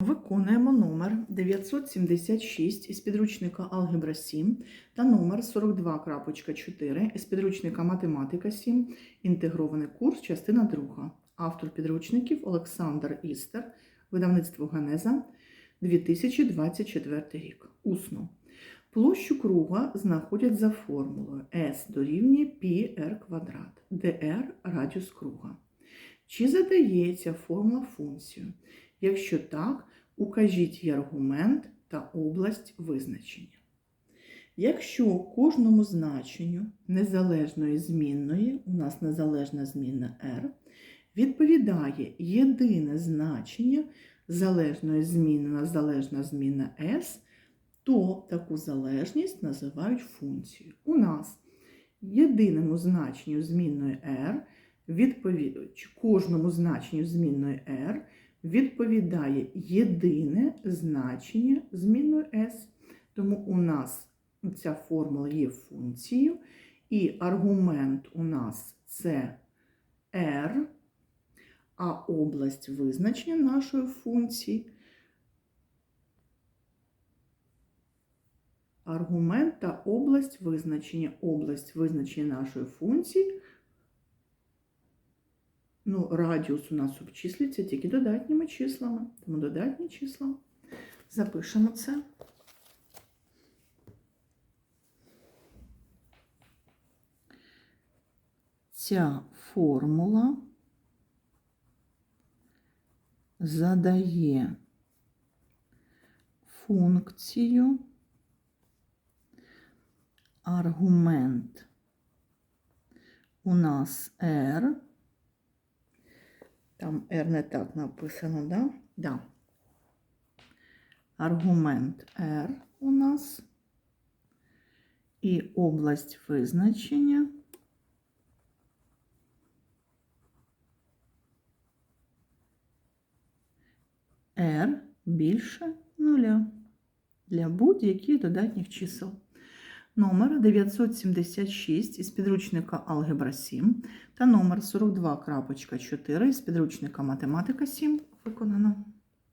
Виконуємо номер 976 із підручника Алгебра 7 та номер 42.4 із підручника Математика 7, інтегрований курс, частина 2. Автор підручників Олександр Істер, видавництво Генеза, 2024 рік. Усно. Площу круга знаходять за формулою S дорівнює πr квадрат, де r – радіус круга. Чи задається формула функцію? Якщо так, укажіть аргумент та область визначення. Якщо кожному значенню незалежної змінної, у нас незалежна змінна r, відповідає єдине значення залежної зміни на залежна змінна s, то таку залежність називають функцією. У нас єдиному значенню змінної r відповідає кожному значенню змінної r відповідає єдине значення змінної s. Тому у нас ця формула є функцією, і аргумент у нас це r, а область визначення нашої функції. Аргумент та область визначення. Область визначення нашої функції. Ну, радіус у нас обчислюється тільки додатніми числами. Тому додатні числа. Запишемо це. Ця формула задає функцію аргумент у нас r. Там R не так написано, да? Да. Аргумент R у нас і область визначення. R більше нуля для будь-яких додатніх чисел. Номер 976 із підручника Алгебра 7 та номер 42.4 із підручника Математика 7 виконано.